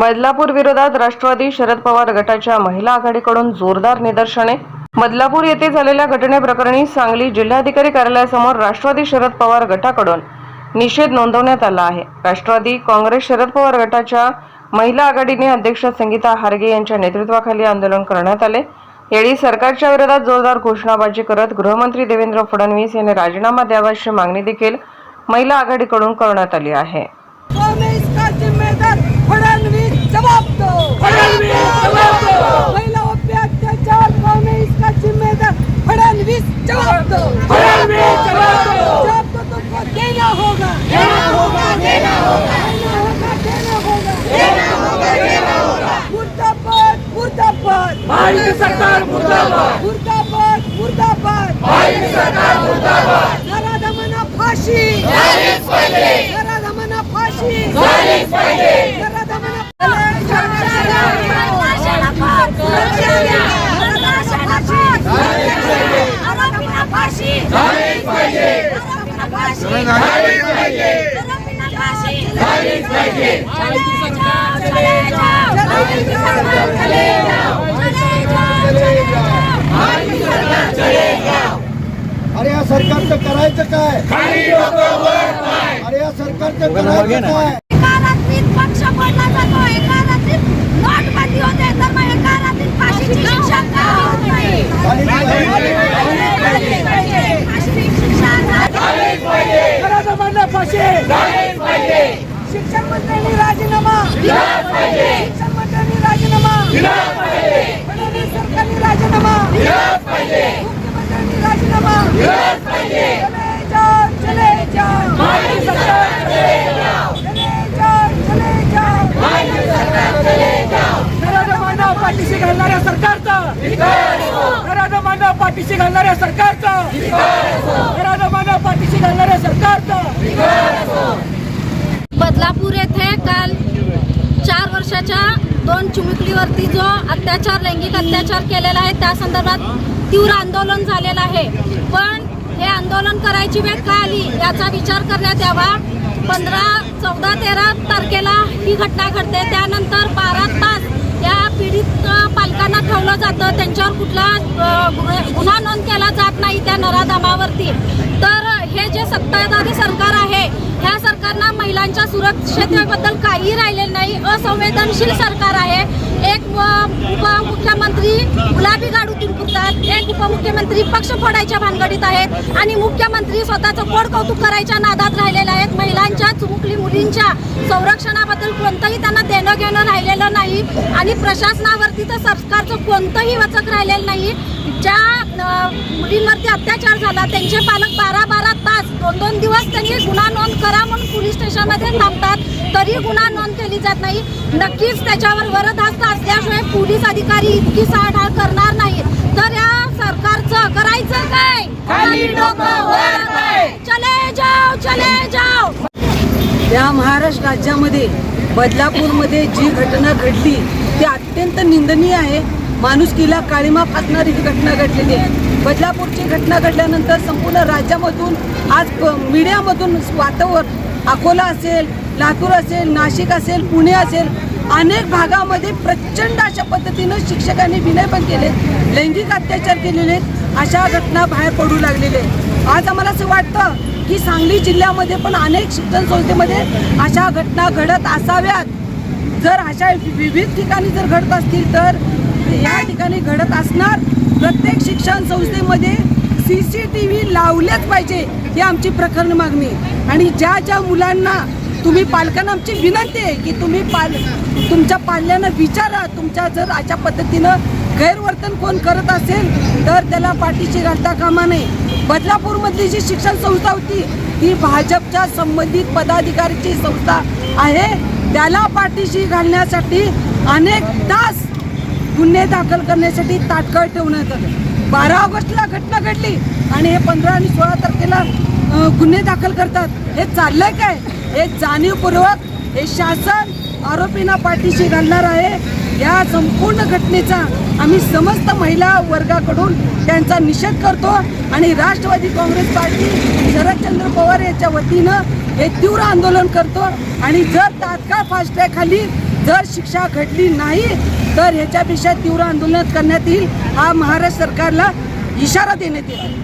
बदलापूर विरोधात राष्ट्रवादी शरद पवार गटाच्या महिला आघाडीकडून जोरदार निदर्शने. बदलापूर येथे झालेल्या घटनेप्रकरणी सांगली जिल्हाधिकारी कार्यालयासमोर राष्ट्रवादी शरद पवार गटाकडून निषेध नोंदवण्यात आला आहे. राष्ट्रवादी काँग्रेस शरद पवार गटाच्या महिला आघाडीने अध्यक्ष संगीता हार्गे यांच्या नेतृत्वाखाली आंदोलन करण्यात आले. यावेळी सरकारच्या विरोधात जोरदार घोषणाबाजी करत गृहमंत्री देवेंद्र फडणवीस यांनी राजीनामा द्यावा अशी मागणी देखील महिला आघाडीकडून करण्यात आली आहे. महिलाओं पे अत्याचार जिम्मेदार फडणवीस जवाब. दो जवाब. तो तुमको देना होगा. देना होगा, देना होगा. देना होगा देना होगा. देना होगा, मुर्दाबाद मुर्दाबाद. भाजप सरकार मुर्दाबाद. मुर्दाबाद मुर्दाबाद. भाजप सरकार मुर्दाबाद. फाशी. झालीच पाहिजे. नराधमांना फाशी. झालीच पाहिजे. अरे या सरकारचं करायचं काय? अरे या सरकारचं करायचं काय? नोटबंदी होते तर मग एका रात्रीत फाशीची शिक्षा का होत नाही फाशीची शिक्षा झाली. झालीच पाहिजे नराधमांना फाशी झालीच पाहिजे शिक्षण मंत्र्यांनी राजीनामा दिलाच पाहिजे शिक्षण मंत्र्यांनी राजीनामा दिलाच पाहिजे फडणवीस सरकारने राजीनामा दिलाच पाहिजे मुख्यमंत्र्यांनी राजीनामा दिलाच पाहिजे चले जाओ चले जाओ भाजप सरकार चले जाओ चले जाओ चले जाओ भाजप सरकार चले जाओ नराधमांना पाठीशी घालणाऱ्या सरकारचा धिक्कार असो, नराधमांना पाठीशी घालणाऱ्या सरकारचा. धिक्कार पाठीशी घालणाऱ्या सरकारचा. बदलापूर येथे काल चार वर्षाच्या दोन चिमुकलीवरती जो अत्याचार लैंगिक अत्याचार केलेला आहे त्या संदर्भात तीव्र आंदोलन झालेलं आहे. पण हे आंदोलन करायची वेळ का आली याचा विचार करण्यात यावा. पंधरा चौदा तेरा तारखेला ही घटना घडते. त्यानंतर बारा तास या पीडित ठेवलं जातं. त्यांच्यावर कुठला गुन्हा नोंद केला जात नाही त्या नराधामावरती. तर हे जे सत्ताधारी सरकार आहे ह्या सरकारनं महिलांच्या सुरक्षतेबद्दल काही राहिलेलं नाही. असंवेदनशील सरकार आहे. एक व- उपमुख्यमंत्री गुलाबी गाडूतून एक उपमुख्यमंत्री पक्ष फोडायच्या भानगडीत आहेत आणि मुख्यमंत्री स्वतःचं पोट कौतुक करायच्या नादात राहिलेल्या आहेत. महिलांच्या चुमुकली मुलींच्या संरक्षणाबद्दल कोणतंही त्यांना देणं घेणं राहिलेलं नाही आणि प्रशासनावरती तर सरकारचं कोणतंही वचक राहिलेलं नाही. ज्या मुलींवरती अत्याचार झाला त्यांचे पालक बारा बारा तास दोन दोन दिवस त्यांनी गुन्हा नोंद करा म्हणून पोलीस स्टेशनमध्ये थांबतात तरी गुन्हा नोंद केली जात नाही. नक्कीच त्याच्यावर वरदहस्त असल्याशिवाय पोलीस अधिकारी इतकी साढाळ करणार नाही तर या सरकारचं करायचं काय? खाली डोकं वर. चले जाओ चले जाओ. या महाराष्ट्र राज्यामध्ये बदलापूरमध्ये जी घटना घडली ती अत्यंत निंदनीय आहे. माणुसकीला काळीमा फासणारी ही घटना घडलेली आहे. बदलापूरची घटना घडल्यानंतर संपूर्ण राज्यामधून आज मीडियामधून वातावरण अकोला असेल लातूर असेल नाशिक असेल पुणे असेल अनेक भागामध्ये प्रचंड अशा पद्धतीनं शिक्षकांनी विनय पण केले लैंगिक अत्याचार केलेले आहेत. अशा घटना बाहेर पडू लागलेले आहेत. आज आम्हाला असं वाटतं की सांगली जिल्ह्यामध्ये पण अनेक शिक्षण संस्थेमध्ये अशा घटना घडत असाव्यात. जर अशा विविध ठिकाणी जर घडत असतील तर या ठिकाणी घडत असणार. प्रत्येक शिक्षण संस्थेमध्ये सी सी टी व्ही लावलेच पाहिजे ही आमची प्रकरण मागणी आणि ज्या ज्या मुलांना तुम्ही पालकांना आमची विनंती आहे की तुम्ही पाल तुमच्या पाल्यांना विचारा. तुमच्या जर अशा पद्धतीनं गैरवर्तन कोण करत असेल तर त्याला पाठीशी घालता कामा नये. बदलापूरमधली जी शिक्षण संस्था होती ही भाजपच्या संबंधित पदाधिकारीची संस्था आहे. त्याला पाठीशी घालण्यासाठी अनेक तास गुन्हे दाखल करण्यासाठी ताटकळ ठेवण्यात आलं. बारा ऑगस्टला घटना घडली आणि हे पंधरा आणि सोळा तारखेला गुन्हे दाखल करतात. हे चाललंय काय? हे जाणीवपूर्वक हे शासन आरोपींना पाठीशी घालणार आहे. या संपूर्ण घटनेचा आम्ही समस्त महिला वर्गाकडून त्यांचा निषेध करतो आणि राष्ट्रवादी काँग्रेस पार्टी शरदचंद्र पवार याच्या वतीनं हे तीव्र आंदोलन करतो. आणि जर तात्काळ फास्टॅगखाली जर शिक्षा घडली नाही तर ह्याच्यापेक्षा तीव्र आंदोलन करण्यात येईल. हा महाराष्ट्र सरकारला इशारा देण्यात येईल.